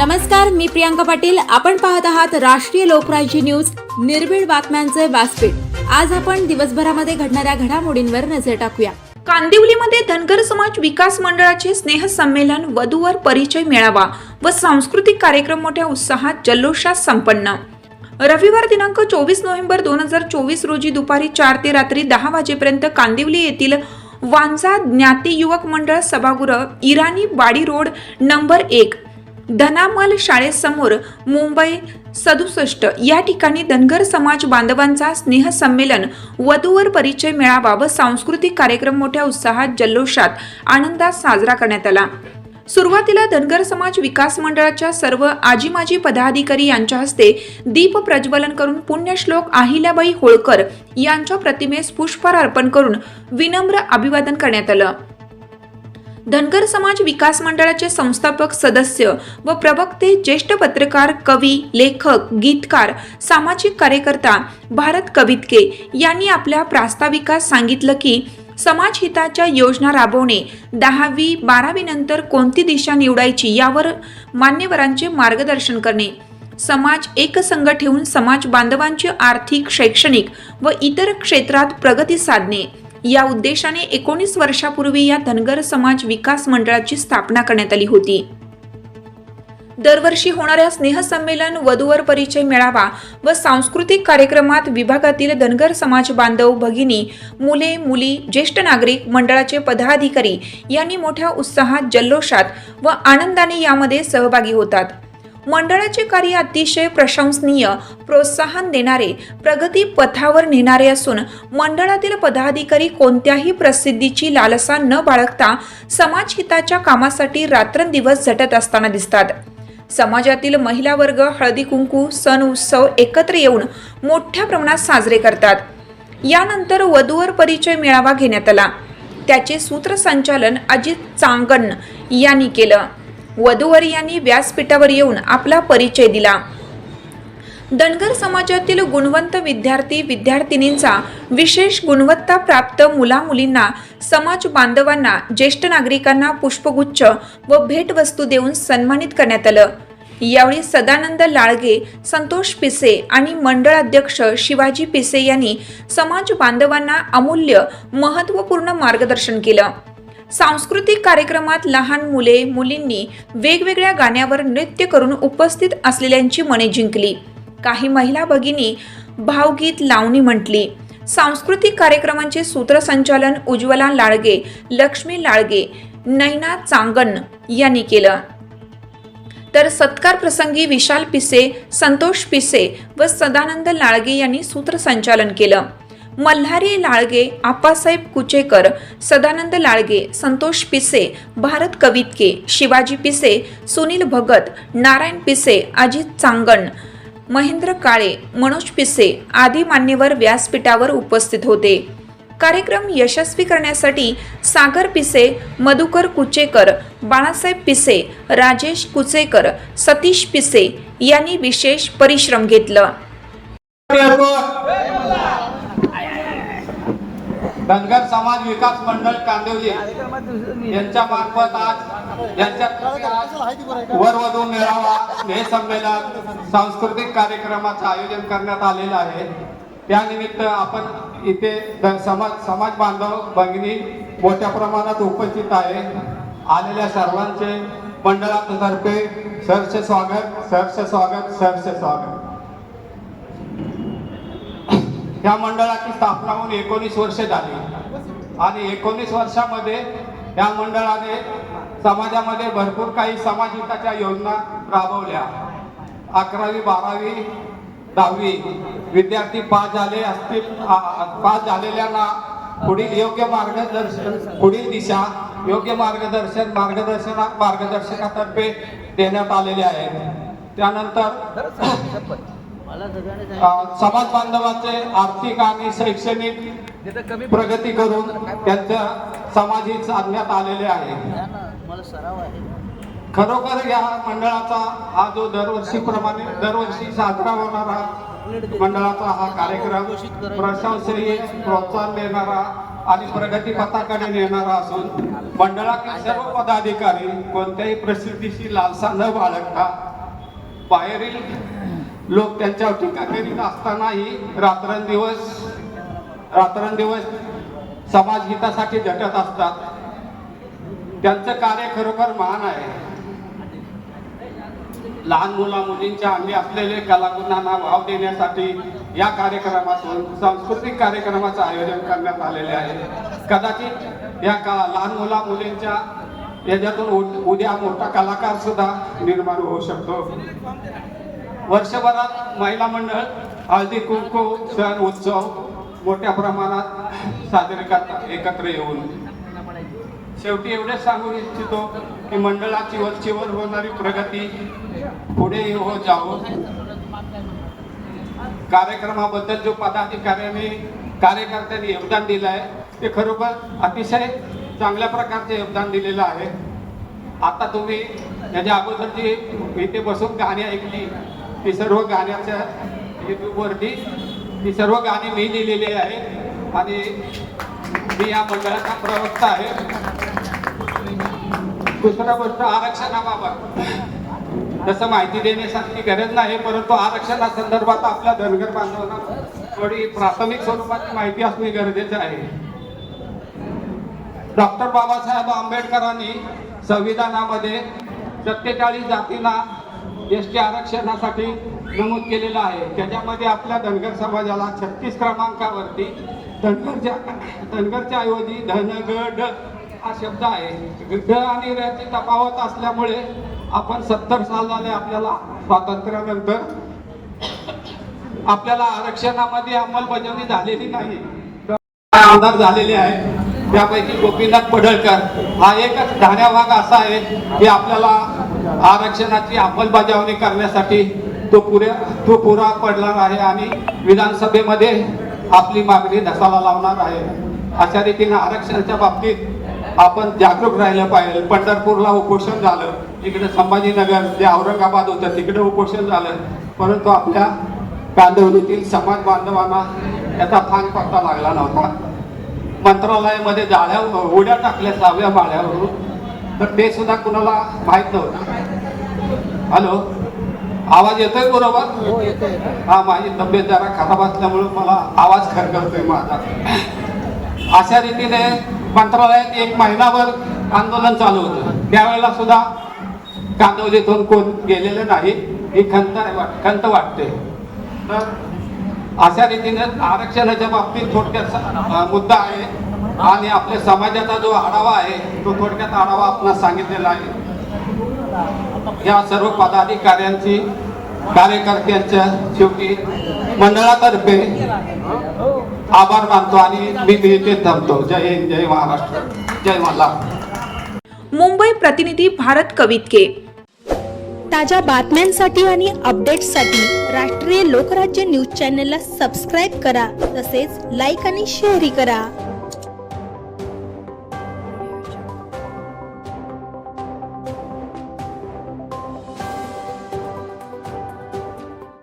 नमस्कार मी प्रियांका पाटील. आपण पाहत आहात राष्ट्रीय लोकराज्य न्यूज. निर्भीड बातम्यांचे व्यासपीठ. आज आपण दिवसभरामध्ये घडणाऱ्या घडामोडींवर नजर टाकूया. कांदिवलीमध्ये धनगर समाज विकास मंडळाचे स्नेहसंमेलन वधूवर परिचय मेळावा व सांस्कृतिक कार्यक्रम मोठ्या उत्साहात जल्लोषात संपन्न. रविवार दिनांक चोवीस नोव्हेंबर दोन हजार चोवीस रोजी दुपारी चार ते रात्री दहा वाजेपर्यंत कांदिवली येथील वांजा ज्ञाती युवक मंडळ सभागृह इराणी बाडी रोड नंबर एक. धनामल शाळेसमोर मुंबई सदुसष्ट. या ठिकाणी धनगर समाज बांधवांचा स्नेहसंमेलन वधूवर परिचय मेळावा व सांस्कृतिक कार्यक्रम मोठ्या उत्साहात जल्लोषात आनंदात साजरा करण्यात आला. सुरुवातीला धनगर समाज विकास मंडळाच्या सर्व आजी माजी पदाधिकारी यांच्या हस्ते दीप प्रज्वलन करून पुण्यश्लोक अहिल्याबाई होळकर यांच्या प्रतिमेस पुष्पहार अर्पण करून विनम्र अभिवादन करण्यात आलं. धनगर समाज विकास मंडळाचे संस्थापक सदस्य व प्रवक्ते ज्येष्ठ पत्रकार कवी लेखक गीतकार सामाजिक कार्यकर्ता भारत कवितके यांनी आपल्या प्रास्ताविकात सांगितलं की समाज हिताच्या योजना राबवणे दहावी बारावी नंतर कोणती दिशा निवडायची यावर मान्यवरांचे मार्गदर्शन करणे समाज एकसंघ ठेवून समाज बांधवांची आर्थिक शैक्षणिक व इतर क्षेत्रात प्रगती साधणे या उद्देशाने एकोणीस वर्षापूर्वी या धनगर समाज विकास मंडळाची स्थापना करण्यात आली होती. दरवर्षी होणाऱ्या स्नेहसंमेलन वधूवर परिचय मेळावा व सांस्कृतिक कार्यक्रमात विभागातील धनगर समाज बांधव भगिनी मुले मुली ज्येष्ठ नागरिक मंडळाचे पदाधिकारी यांनी मोठ्या उत्साहात जल्लोषात व आनंदाने यामध्ये सहभागी होतात. मंडळाचे कार्य अतिशय प्रशंसनीय प्रोत्साहन देणारे प्रगती पथावर नेणारे असून मंडळातील पदाधिकारी कोणत्याही प्रसिद्धीची लालसा न बाळगता समाजहिताच्या कामासाठी रात्रंदिवस झटत असताना दिसतात. समाजातील महिला वर्ग हळदी कुंकू सण उत्सव एकत्र येऊन मोठ्या प्रमाणात साजरे करतात. यानंतर वधूवर परिचय मेळावा घेण्यात आला. त्याचे सूत्रसंचालन अजित चांगण यांनी केलं. वधूवर यांनी व्यासपीठावर येऊन आपला परिचय दिला. धनगर समाजातील गुणवंत विद्यार्थी विद्यार्थिनींचा विशेष गुणवत्ता प्राप्त मुलामुलींना समाज बांधवांना ज्येष्ठ नागरिकांना पुष्पगुच्छ व भेटवस्तू देऊन सन्मानित करण्यात आलं. यावेळी सदानंद लाळगे संतोष पिसे आणि मंडळ अध्यक्ष शिवाजी पिसे यांनी समाज बांधवांना अमूल्य महत्त्वपूर्ण मार्गदर्शन केलं. सांस्कृतिक कार्यक्रमात लहान मुले मुलींनी वेगवेगळ्या गाण्यावर नृत्य करून उपस्थित असलेल्यांची मने जिंकली. काही महिला भगिनी भावगीत लावणी म्हटली सांस्कृतिक कार्यक्रमांचे सूत्रसंचालन उज्ज्वला लाळगे लक्ष्मी लाळगे नैना चांगण यांनी केलं. तर सत्कार प्रसंगी विशाल पिसे संतोष पिसे व सदानंद लाळगे यांनी सूत्रसंचालन केलं. मल्हारी लाळगे आप्पासाहेब कुचेकर सदानंद लाळगे संतोष पिसे भारत कवितके शिवाजी पिसे सुनील भगत नारायण पिसे अजित चांगण महेंद्र काळे मनोज पिसे आदी मान्यवर व्यासपीठावर उपस्थित होते. कार्यक्रम यशस्वी करण्यासाठी सागर पिसे मधुकर कुचेकर बाळासाहेब पिसे राजेश कुचेकर सतीश पिसे यांनी विशेष परिश्रम घेतलं. धनगर समाज विकास मंडळ कांदिवली यांच्या मार्फत आज यांच्या आज वर वधू मेळावा हे संमेलन सांस्कृतिक कार्यक्रमाचं आयोजन करण्यात आलेलं आहे. त्यानिमित्त आपण इथे समाज समाज बांधव भगिनी मोठ्या प्रमाणात उपस्थित आहे. आलेल्या सर्वांचे मंडळातर्फे सहर्ष स्वागत सहर्ष स्वागत सहर्ष स्वागत. या मंडळाची स्थापना होऊन एकोणीस वर्षे झाली. आणि एकोणीस वर्षामध्ये या मंडळाने समाजामध्ये भरपूर काही समाजहिताच्या योजना राबवल्या. अकरावी बारावी दहावी विद्यार्थी पास झाले असतील पास झालेल्यांना पुढील योग्य मार्गदर्शन पुढील दिशा योग्य मार्गदर्शन मार्गदर्शना मार्गदर्शकातर्फे देण्यात आलेले आहेत. त्यानंतर समाज बांधवाचे आर्थिक आणि शैक्षणिक प्रगती करून त्यांच्या समाजी साधण्यात आलेले आहे. खरोखर या मंडळाचा हा जो दरवर्षीप्रमाणे दरवर्षी साजरा होणारा मंडळाचा हा कार्यक्रम प्रशंसनीय प्रोत्साहन देणारा आणि प्रगती पथाकडे नेणारा असून मंडळातील सर्व पदाधिकारी कोणत्याही प्रसिद्धीची लालसा न बाळगता बाहेरील लोक त्यांच्यावर टीका करीत असतानाही रात्रंदिवस रात्रंदिवस समाजहितासाठी झटत असतात. त्यांचं कार्य खरोखर महान आहे. लहान मुला मुलींच्या अंगी असलेले कलागुणांना वाव देण्यासाठी या कार्यक्रमातून सांस्कृतिक कार्यक्रमाचं आयोजन करण्यात आलेले आहे. कदाचित या का लहान मुला मुलींच्या याच्यातून उ- उद्या मोठा कलाकार सुद्धा निर्माण होऊ शकतो. वर्षभरात महिला मंडळ हळदी कुंकू सण उत्सव मोठ्या प्रमाणात साजरे करतात एकत्र येऊन. शेवटी एवढेच सांगू इच्छितो की मंडळाची वरचीवर होणारी प्रगती पुढे हो जावो कार्यक्रमाबद्दल जो पदाधिकाऱ्यांनी कार्यकर्त्यांनी योगदान दिलं आहे ते खरोखर अतिशय चांगल्या प्रकारचे योगदान दिलेलं आहे. आता तुम्ही म्हणजे याच्या अगोदरची इथे बसून गाणी ऐकली ती सर्व गाण्याच्या युट्यूबवरती ती सर्व गाणी मी लिहिलेली आहेत आणि मी या मंडळाचा प्रवक्ता आहे. दुसरा गोष्ट आरक्षणाबाबत तसं माहिती देण्यासारखी गरज नाही परंतु आरक्षणासंदर्भात आपल्या धनगर बांधवांना थोडी प्राथमिक स्वरूपाची माहिती असणे गरजेचे आहे. डॉक्टर बाबासाहेब आंबेडकरांनी संविधानामध्ये सत्तेचाळीस जातींना एस टी आरक्षणासाठी नमूद केलेलं आहे. त्याच्यामध्ये आपल्या धनगर समाजाला छत्तीस क्रमांकावरती धनगरच्या धनगरच्या ऐवजी धनगड हा शब्द आहे. ड आणि रची तफावत असल्यामुळे आपण सत्तर साल झाले आपल्याला स्वातंत्र्यानंतर आपल्याला आरक्षणामध्ये अंमलबजावणी झालेली नाही. आमदार झालेले आहेत. त्यापैकी गोपीनाथ पडळकर हा एकच धाण्या भाग असा आहे की आपल्याला आरक्षणाची अंमलबजावणी करण्यासाठी तो पुऱ्या तो पुरा पडणार आहे आणि विधानसभेमध्ये आपली मागणी धसाला लावणार आहे. अशा रीतीने आरक्षणाच्या बाबतीत आपण जागरूक राहिलं पाहिजे पंढरपूरला उपोषण झालं. इकडे संभाजीनगर जे औरंगाबाद होतं तिकडे उपोषण झालं. परंतु आपल्या कांदवलीतील समाज बांधवांना याचा फांग पत्ता लागला नव्हता. मंत्रालयामध्ये जाळ्या उड्या टाकल्या सहाव्या माळ्यावरून तर ते सुद्धा कुणाला माहीत नव्हतं. हॅलो? आवाज येतोय बरोबर? हा माझी तब्येत जरा खराब असल्यामुळे मला आवाज खरखरतोय माझा. अशा रीतीने मंत्रालयात एक महिनाभर आंदोलन चालू होतं. त्यावेळेला सुद्धा कांदवलीतून कोण गेलेलं नाही ही खंत खंत वाटते तर अशा रीतीने आरक्षणाच्या बाबतीत थोडक्यात मुद्दा आहे. आणि आपल्या समाजाचा जो आढावा आहे तो थोडक्यात आढावा आपण सांगितलेला आहे. या सर्व पदाधिकाऱ्यांची कार्यकर्त्यांच्या शेवटी मंडळातर्फे आभार मानतो आणि मी इथे थांबतो. जय हिंद जय महाराष्ट्र जय मला मुंबई प्रतिनिधी भारत कवितके. ताज्या बातम्यांसाठी आणि अपडेट्ससाठी राष्ट्रीय लोकराज्य न्यूज चॅनलला सबस्क्राईब करा तसेच लाईक आणि शेअरही करा.